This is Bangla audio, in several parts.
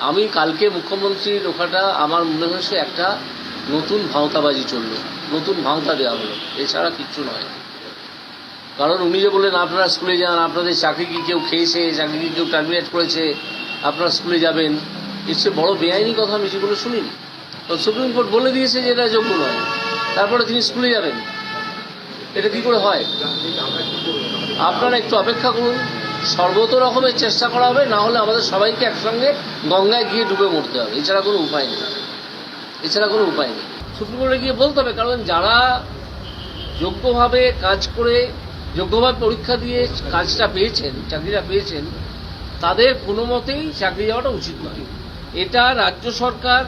আমি কালকে মুখ্যমন্ত্রীর ওখানটা আমার মনে হয়েছে একটা নতুন ভাঁওতাবাজি চলল, নতুন ভাঁওতা দেওয়া হলো। এছাড়া কিচ্ছু নয়। কারণ উনি যে বললেন, আপনারা স্কুলে যান, আপনাদের চাকরি কি কেউ খেয়েছে, চাকরি কি কেউ টার্মিনেট করেছে, আপনারা স্কুলে যাবেন। চেয়ে বড় বেআইনি কথা আমি যেগুলো শুনিনি। তো সুপ্রিম কোর্ট বলে দিয়েছে যে এটা যোগ্য নয়। তারপরে তিনি স্কুলে যাবেন। এটা কি করে হয়? আপনারা একটু অপেক্ষা করুন। সর্বত রকমের চেষ্টা করা হবে, না হলে আমাদের সবাইকে একসঙ্গে গঙ্গায় গিয়ে ডুবে মরতে হবে। এছাড়া কোনো উপায় নেই। এছাড়া কোনো উপায় নেই। সুপ্রিম কোর্টে গিয়ে বলতে হবে, কারণ যারা যোগ্যভাবে কাজ করে, যোগ্যভাবে পরীক্ষা দিয়ে কাজটা পেয়েছেন, চাকরিটা পেয়েছেন, তাদের কোনো মতেই চাকরি যাওয়াটা উচিত নয়। এটা রাজ্য সরকার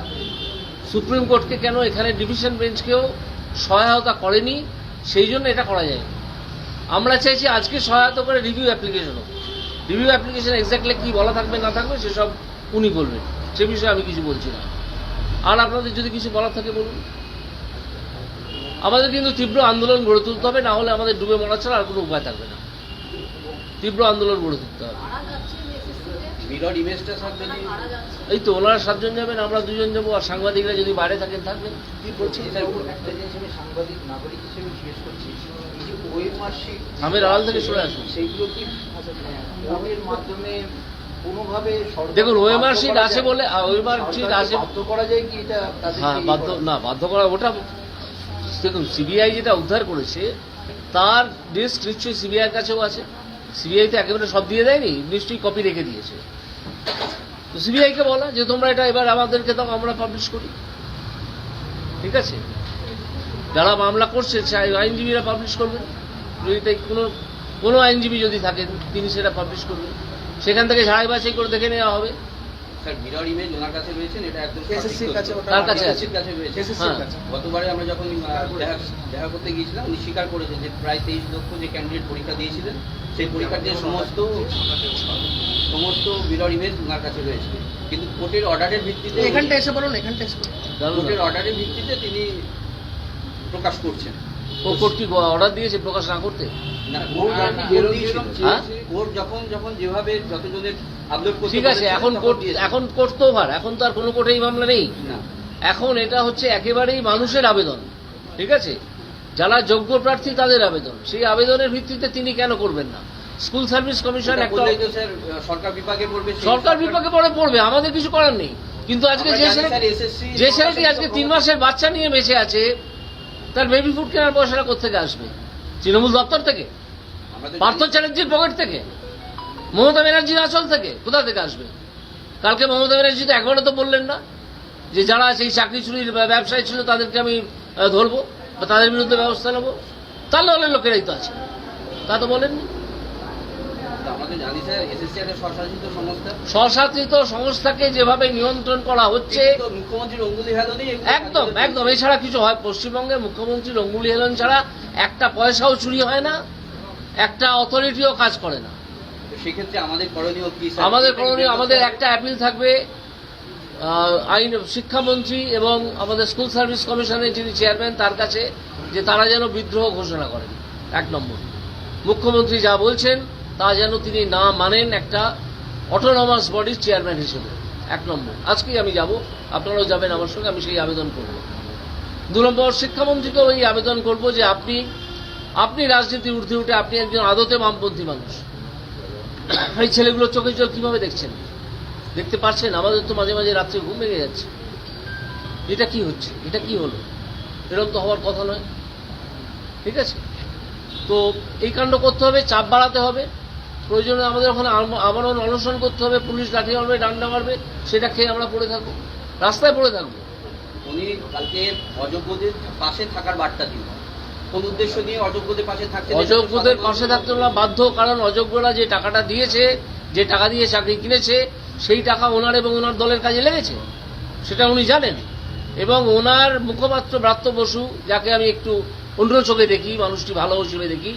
সুপ্রিম কোর্টকে কেন এখানে ডিভিশন বেঞ্চকেও সহায়তা করেনি? সেই জন্য এটা করা যায় আমরা চাইছি আজকে সহায়তা করে রিভিউ অ্যাপ্লিকেশন হোক। রিভিউ অ্যাপ্লিকেশন এক্স্যাক্টলি কি বলা থাকবে না থাকবে সেসব উনি বলবেন। সে বিষয়ে আমি কিছু বলছি না। আর আপনাদের যদি কিছু বলার থাকে বলুন। আমাদের কিন্তু তীব্র আন্দোলন গড়ে তুলতে হবে না হলে আমাদের ডুবে মরা ছাড়া আর কোনো উপায় থাকবে না। তীব্র আন্দোলন গড়ে তুলতে হবে। এই তো ওনারা সাতজন যাবেন আমরা দুজন যাব আর সাংবাদিকরা যদি বাইরে থাকেন থাকবেন। কি বলছি সাংবাদিক নাগরিক হিসেবে জিজ্ঞেস করছি। আমের আড়াল থেকে সরে আসুন সেইগুলো কি মাধ্যমে কোনোভাবে দেখুন বাধ্য শিট আছে? বলে ওএমআর শিট আছে। বাধ্য করা যায় কি এটা হ্যাঁ বাধ্য না বাধ্য করা ওটা দেখুন সিবিআই যেটা উদ্ধার করেছে তার ডিস্ক নিশ্চয়ই সিবিআইয়ের কাছেও আছে। সিবিআই তো একেবারে সব দিয়ে দেয়নি নিশ্চয়ই কপি রেখে দিয়েছে। তো সিবিআইকে বলা যে তোমরা এটা এবার আমাদেরকে দাও আমরা পাবলিশ করি। ঠিক আছে? যারা মামলা করছে আইনজীবীরা পাবলিশ করবেন যদি তাই কোনো কোনো আইনজীবী যদি থাকেন তিনি সেটা পাবলিশ করবেন সেখান থেকে ঝাড়াই বাছাই করে দেখে নেওয়া হবে মিরর ইমেজ ওনার কাছে রয়েছেন এটা একদম তার আছে। হ্যাঁ। কাছে। গতবারে আমরা যখন দেখা দেখা করতে গিয়েছিলাম উনি স্বীকার করেছেন যে প্রায় তেইশ লক্ষ যে ক্যান্ডিডেট পরীক্ষা দিয়েছিলেন সেই পরীক্ষার্থীর সমস্ত সমস্ত মিরর ইমেজ ওনার কাছে রয়েছে কিন্তু কোর্টের অর্ডারের ভিত্তিতে এখানটা এসে বলুন এখানটা এসে বলুন। কোর্টের অর্ডারের ভিত্তিতে তিনি প্রকাশ করছেন কোর্ট কি অর্ডার দিয়েছে প্রকাশ না করতে? হ্যাঁ? কোর্ট যখন যখন যেভাবে যতজনের আপলোড করতে ঠিক আছে এখন কোর্ট এখন কোর্ট তো ওভার এখন তো আর কোনো কোর্টে এই মামলা নেই। এখন এটা হচ্ছে একেবারেই মানুষের আবেদন ঠিক আছে? যারা যোগ্য প্রার্থী তাদের আবেদন। সেই আবেদনের ভিত্তিতে তিনি কেন করবেন না? স্কুল সার্ভিস কমিশন একটা সরকার বিভাগে পড়বে সরকার বিভাগে পরে পড়বে আমাদের কিছু করার নেই। কিন্তু আজকে যে ছেলেটি আজকে তিন মাসের বাচ্চা নিয়ে বেঁচে আছে তার বেবি ফুড কেনার পয়সাটা কোথেকে আসবে? তৃণমূল দপ্তর থেকে? পার্থ চ্যাটার্জির পকেট থেকে? মমতা ব্যানার্জির আসল থেকে? কোথা থেকে আসবে? কালকে মমতা ব্যানার্জি তো একবারও তো বললেন না যে যারা সেই চাকরি চুরির ব্যা- ব্যবসায় ছিল তাদেরকে আমি ধরবো বা তাদের বিরুদ্ধে ব্যবস্থা নেব। তাহলে অনেক লোকেরাই তো আছে। তা তো বলেননি আমরা তো জানি স্যার এসএসসি একটা স্বশাসিত সংস্থাকে যেভাবে নিয়ন্ত্রণ করা হচ্ছে একদম একদম এছাড়া কিছু হয়। পশ্চিমবঙ্গে মুখ্যমন্ত্রীর অঙ্গুলি হেলন ছাড়া একটা পয়সাও চুরি হয় না একটা অথরিটিও কাজ করে না। সেক্ষেত্রে আমাদের করণীয় কি আমাদের করণীয় আমাদের একটা অ্যাপিল থাকবে আইন শিক্ষামন্ত্রী এবং আমাদের স্কুল সার্ভিস কমিশনের যিনি চেয়ারম্যান তার কাছে যে তারা যেন বিদ্রোহ ঘোষণা করেন। এক নম্বর। মুখ্যমন্ত্রী যা বলছেন তা যেন তিনি না মানেন একটা অটোনমাস বডির চেয়ারম্যান হিসেবে। এক নম্বর। আজকেই আমি যাব। আপনারাও যাবেন আমার সঙ্গে, আমি সেই আবেদন করব। দু নম্বর, শিক্ষামন্ত্রীকেও এই আবেদন করব যে আপনি আপনি রাজনীতির ঊর্ধ্বে উঠে আপনি একজন আদতে বামপন্থী মানুষ। এই ছেলেগুলো চোখে জল কীভাবে দেখছেন? দেখতে পাচ্ছেন আমাদের তো মাঝে মাঝে রাত্রে ঘুম ভেঙে যাচ্ছে। এটা কি হচ্ছে? এটা কি হলো? এরকম তো হওয়ার কথা নয়। ঠিক আছে? তো এই কাণ্ড করতে হবে, চাপ বাড়াতে হবে। প্রয়োজনে আমাদের ওখানে আম- আমারও অনশন করতে হবে পুলিশ লাঠি মারবে ডান্ডা মারবে সেটা খেয়ে আমরা পড়ে থাকব। রাস্তায় পড়ে থাকব। উনি কালকে অযোগ্যদের পাশে থাকার বার্তা দিল কোন উদ্দেশ্য নিয়ে অযোগ্যদের পাশে থাকছে অযোগ্যদের পাশে থাকতে আমরা বাধ্য কারণ অযোগ্যরা যে টাকাটা দিয়েছে যে টাকা দিয়ে চাকরি কিনেছে সেই টাকা ওনার এবং ওনার দলের কাজে লেগেছে। সেটা উনি জানেন। এবং ওনার মুখপাত্র ব্রাত্য বসু যাকে আমি একটু অন্য চোখে দেখি মানুষটি ভালো হিসেবে দেখি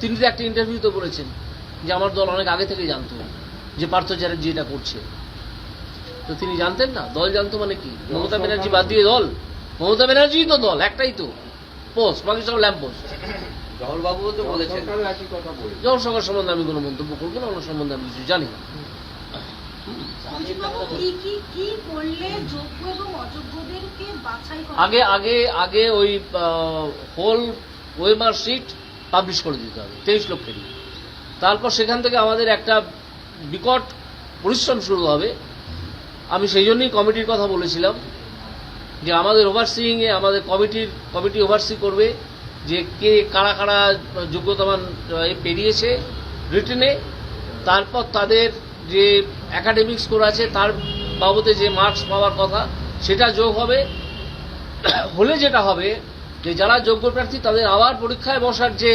তিনি তো একটা ইন্টারভিউতে বলেছেন যে আমার দল অনেক আগে থেকে জানতো যে পার্থ চ্যাটার্জি এটা করছে। তো তিনি জানতেন না? দল জানতো মানে কি? মমতা ব্যানার্জি বাদ দিয়ে দল? মমতা ব্যানার্জিই তো দল একটাই তো। পোস্ট বাকি সব ল্যাম্প পোস্ট জহর বাবুও তো বলেছেন। জল সরকার সম্বন্ধে আমি কোনো মন্তব্য করব না ওনার সম্বন্ধে আমি কিছু জানি না। আগে আগে আগে ওই হোল ওয়েমার শিট পাবলিশ করে দিতে হবে, তেইশ লক্ষেরই তারপর সেখান থেকে আমাদের একটা বিকট পরিশ্রম শুরু হবে। আমি সেই জন্যই কমিটির কথা বলেছিলাম যে আমাদের ওভারসিংয়ে আমাদের কমিটির, কমিটি ওভারসি করবে যে কে কারা কারা যোগ্যতামান পেরিয়েছে রিটেনে তারপর তাদের যে একাডেমিক স্কোর আছে, তার বাবদে যে মার্কস পাওয়ার কথা, সেটা যোগ হবে। হলে যেটা হবে যে যারা যোগ্য প্রার্থী তাদের আবার পরীক্ষায় বসার যে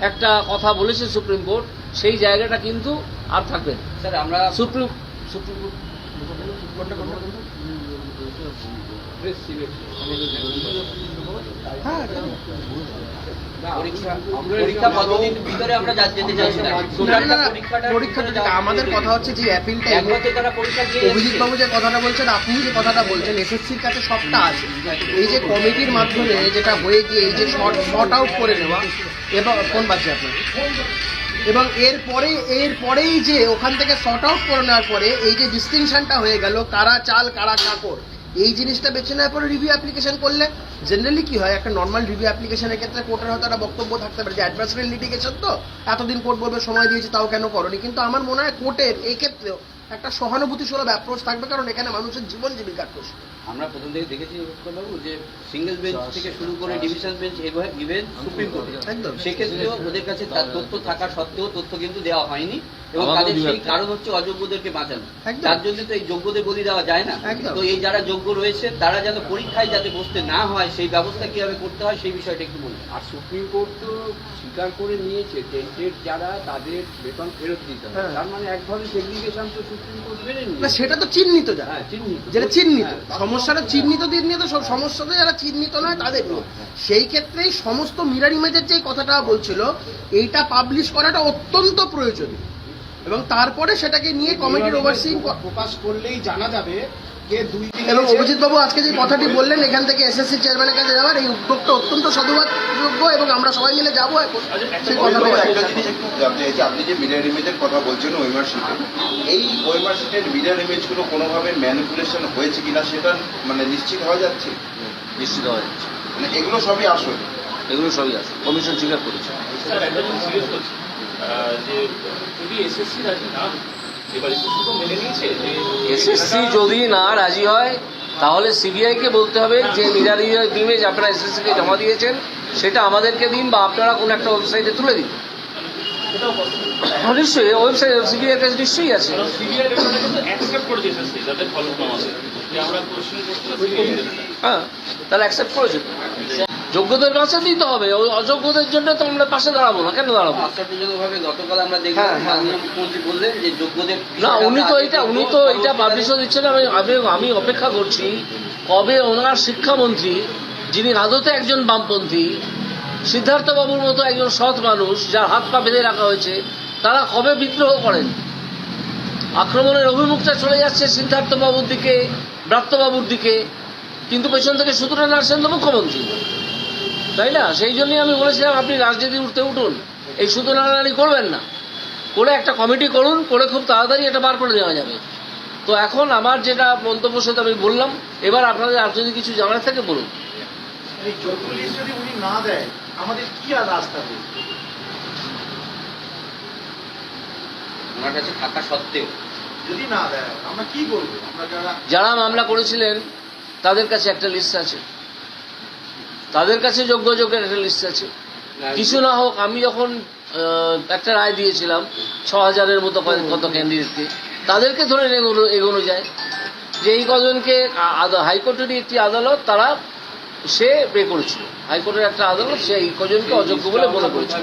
একটা কথা বলেছে সুপ্রিম কোর্ট সেই জায়গাটা কিন্তু আর থাকবে স্যার আমরা সুপ্রিম সুপ্রিম কোর্ট আমাদের কথা হচ্ছে যে অ্যাপিলটা অভিজিৎ বাবু যে কথাটা বলছেন আপনি যে কথাটা বলছেন এসএসসির কাছে সবটা আছে। এই যে কমিটির মাধ্যমে যেটা হয়ে গিয়ে এই যে শর্ট শর্ট আউট করে নেওয়া এবং কোন বাচ্চা আপনার। এবং এরপরে, এরপরেই যে ওখান থেকে শর্ট আউট করে নেওয়ার পরে এই যে ডিস্টিংশনটা হয়ে গেল, কারা চাল, কারা কাকর, এই জিনিসটা বেছে নেওয়ার পরে রিভিউ অ্যাপ্লিকেশন করলে জেনারেলি কি হয়, একটা নর্মাল রিভিউ অ্যাপ্লিকেশনের ক্ষেত্রে কোর্টের হয়তো একটা বক্তব্য থাকতে পারে যে অ্যাডভার্সারি লিটিগেশন তো, এতদিন কোর্ট বলবে সময় দিয়েছে, তাও কেন করনি? কিন্তু আমার মনে হয় কোর্টের এই ক্ষেত্রেও একটা সহানুভূতি সুলভ অ্যাপ্রোচ থাকবে, কারণ এখানে মানুষের জীবন জীবিকার প্রশ্ন। আমরা প্রথম থেকে দেখেছি বাবু যে সিঙ্গেল বেঞ্চ থেকে শুরু করে ডিভিশন বেঞ্চ এভাবে ইভেন সুপ্রিম কোর্টে একদম। সেক্ষেত্রেও ওদের কাছে তার তথ্য থাকা সত্ত্বেও তথ্য কিন্তু দেওয়া হয়নি এবং তাদের সেই কারণ হচ্ছে অযোগ্যদেরকে বাঁচানো। তার জন্য তো এই যোগ্যদের বলি দেওয়া যায় না। তো এই যারা যোগ্য রয়েছে তারা যেন পরীক্ষায় যাতে বসতে না হয় সেই ব্যবস্থা কীভাবে করতে হয় সেই বিষয়টা একটু বলুন। আর সুপ্রিম কোর্ট তো স্বীকার করে নিয়েছে টেন্টেড যারা তাদের বেতন ফেরত দিতে হবে। হ্যাঁ। তার মানে এক ধরনের সেগ্রিগেশন তো সুপ্রিম কোর্ট মেনে না নিয়েছে সেটা তো চিহ্নিত যা হ্যাঁ চিহ্নিত। যেটা চিহ্নিত। হ্যাঁ। সমস্যাটা চিহ্নিত দিক নিয়ে তো সব সমস্যাতে যারা চিহ্নিত নয় তাদের নিয়ে। সেই ক্ষেত্রেই সমস্ত মিরার ইমেজের যে কথাটা বলছিল এইটা পাবলিশ করাটা অত্যন্ত প্রয়োজনীয় এবং তারপরে সেটাকে নিয়ে কমিটির ওভারসিং প্রকাশ করলেই জানা যাবে এবং অভিজিৎ বাবু আজকে যে কথাটি বললেন এখান থেকে এসএসসি চেয়ারম্যানের কাছে যাওয়ার এই উদ্যোগটা অত্যন্ত সাধুবাদযোগ্য এবং আমরা সবাই মিলে যাব। এখন সেই জানতে চাইছি আপনি যে মিডিয়ার ইমেজের কথা বলছেন ওয়েমার শিটে এই ওয়েমার শিটের মিডিয়ার ইমেজগুলো কোনোভাবে ম্যানিপুলেশন হয়েছে কিনা সেটা মানে নিশ্চিত হওয়া যাচ্ছে? নিশ্চিত হওয়া যাচ্ছে। মানে এগুলো সবই আসল? এগুলো সবই আছে কমিশন স্বীকার করেছে। যে যদি এসএসসি রাজি না হয়, এবার এসএসসি যে যদি না রাজি হয় তাহলে সিবিআইকে বলতে হবে যে মিরার ইমেজ আপনারা এসএসসিকে জমা দিয়েছেন সেটা আমাদেরকে দিন বা আপনারা কোনো একটা ওয়েবসাইটে তুলে দিন। হ্যাঁ, নিশ্চয়ই ওয়েবসাইট সিবিআই কাছে নিশ্চয়ই আছে। যে হ্যাঁ তাহলে অ্যাকসেপ্ট করেছে। যোগ্যদের কাছে দিতে হবে। ওই অযোগ্যদের জন্য তো আমরা পাশে দাঁড়াবো না। কেন দাঁড়াবো? গতকাল আমরা দেখলাম হ্যাঁ, হ্যাঁ। মাননীয় মুখ্যমন্ত্রী বললেন যে যোগ্যদের না উনি তো এটা উনি তো এটা পাবলিশও দিচ্ছেন আমি আমি অপেক্ষা করছি কবে ওনার শিক্ষামন্ত্রী যিনি আদতে একজন বামপন্থী সিদ্ধার্থ বাবুর মতো একজন সৎ মানুষ যার হাত পা বেঁধে রাখা হয়েছে তারা কবে বিদ্রোহ করেন? আক্রমণের অভিমুখটা চলে যাচ্ছে সিদ্ধার্থবাবুর দিকে ব্রাত্যবাবুর দিকে কিন্তু পেছন থেকে সুতরাং আসছেন তো মুখ্যমন্ত্রী। তাই না? সেই জন্যই আমি বলেছিলাম আপনি রাজনীতি উঠতে উঠুন। এই শুধু নাড়ানাড়ি করবেন না। করে একটা কমিটি করুন করে খুব তাড়াতাড়ি এটা বার করে দেওয়া যাবে। তো এখন আমার যেটা মন্তব্য সেটা আমি বললাম এবার আপনাদের আর যদি কিছু জানার থাকে বলুন। যদি উনি না দেয় আমাদের কি আর রাস্তা ওনার কাছে থাকা সত্ত্বেও। যদি না দেয় আমরা কি করব আমরা যারা যারা মামলা করেছিলেন তাদের কাছে একটা লিস্ট আছে। তাদের কাছে যোগ্য যোগ্যের একটা লিস্ট আছে। কিছু না হোক আমি যখন একটা রায় দিয়েছিলাম ছ হাজারের মতো কত ক্যান্ডিডেটকে তাদেরকে ধরে এগোনো এগোনো যায়। যে এই কজনকে হাইকোর্টেরই একটি আদালত তারা সে বে করেছিল। হাইকোর্টের একটা আদালত সে এই কজনকে অযোগ্য বলে মনে করেছিল।